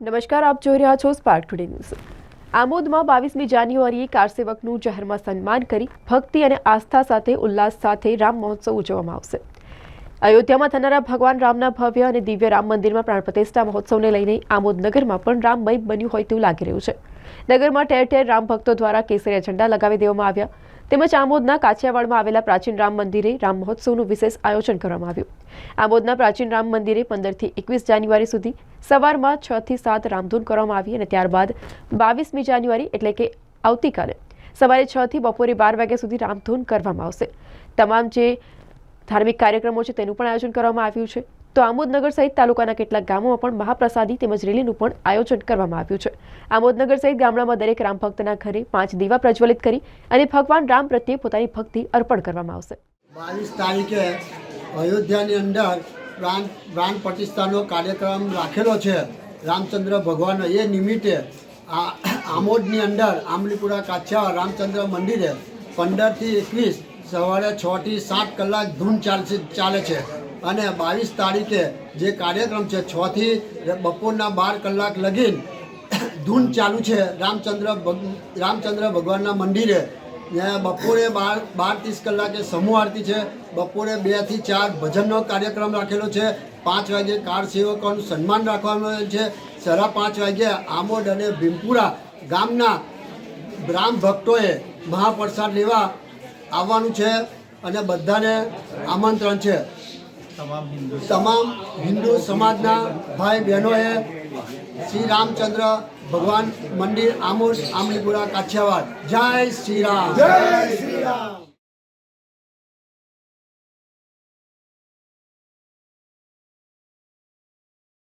નમસ્કાર, આપ જોઈ રહ્યા છો સ્પાર્ક ટુડે ન્યૂઝ આમોદમાં બાવીસમી જાન્યુઆરીએ કારસેવકનું જાહેરમાં સન્માન કરી ભક્તિ અને આસ્થા સાથે, ઉલ્લાસ સાથે રામ મહોત્સવ ઉજવવામાં આવશે. અયોધ્યામાં થનારા ભગવાન રામના ભવ્ય અને દિવ્ય રામ મંદિરમાં પ્રાણ પ્રતિષ્ઠા મહોત્સવને લઈને આમોદ નગરમાં પણ રામમય બન્યું હોય તેવું લાગી રહ્યું છે. નગરમાં ઠેર ઠેર રામ ભક્તો દ્વારા કેસરિયા ઝંડા લગાવી દેવામાં આવ્યા. તેમજ આમોદના કાછિયાવાડમાં આવેલા પ્રાચીન રામ મંદિરે રામ મહોત્સવનું વિશેષ આયોજન કરવામાં આવ્યું. આમોદના પ્રાચીન રામ મંદિરે પંદરથી એકવીસ જાન્યુઆરી સુધી સવારમાં છ થી સાત રામધૂન કરવામાં આવી અને ત્યારબાદ બાવીસમી જાન્યુઆરી એટલે કે આવતીકાલે સવારે છ થી બપોરે બાર વાગ્યા સુધી રામધૂન કરવામાં આવશે. તમામ જે ધાર્મિક કાર્યક્રમો છે તેનું પણ આયોજન કરવામાં આવ્યું છે. તો આમોદનગર સહિત તાલુકાના કેટલાક ગામોમાં પણ મહાપ્રસાદી તેમજ રેલીનું પણ આયોજન કરવામાં આવ્યું છે. આમોદનગર સહિત ગામડામાં દરેક રામ ભક્તના ઘરે પાંચ દીવા પ્રજ્વલિત કરી અને ભગવાન રામ પ્રત્યે પોતાની ભક્તિ અર્પણ કરવામાં આવશે. બાવીસ તારીખે અયોધ્યાની અંદર પ્રાણ પ્રાણ પ્રતિષ્ઠાનો કાર્યક્રમ રાખેલો છે. રામચંદ્ર ભગવાન એ નિમિત્તે આ આમોદની અંદર આંબલીપુરા કાછા રામચંદ્ર મંદિરે પંદરથી એકવીસ સવારે છ થી સાત કલાક ધૂન ચાલશે ચાલે છે. અને બાવીસ તારીખે જે કાર્યક્રમ છે, છ થી બપોરના બાર કલાક લગીન ધૂન ચાલુ છે, રામચંદ્ર રામચંદ્ર ભગવાનના મંદિરે. ને બપોરે બાર બાર ત્રીસ કલાકે સમૂહ આરતી છે, બપોરે બેથી ચાર ભજનનો કાર્યક્રમ રાખેલો છે, પાંચ વાગે કાર સેવકોનું સન્માન આવેલ છે, સાડા પાંચ વાગે આમોદ અને ભીમપુરા ગામના રામ ભક્તોએ મહાપ્રસાદ લેવા આવવાનું છે અને બધાને આમંત્રણ છે. તમામ હિન્દુ સમાજના ભાઈ બહેનોએ શ્રી રામચંદ્ર ભગવાન મંદિર આમોદ આમલીપુરા કાઠિયાવાડ. જય શ્રી રામ. જય શ્રી રામ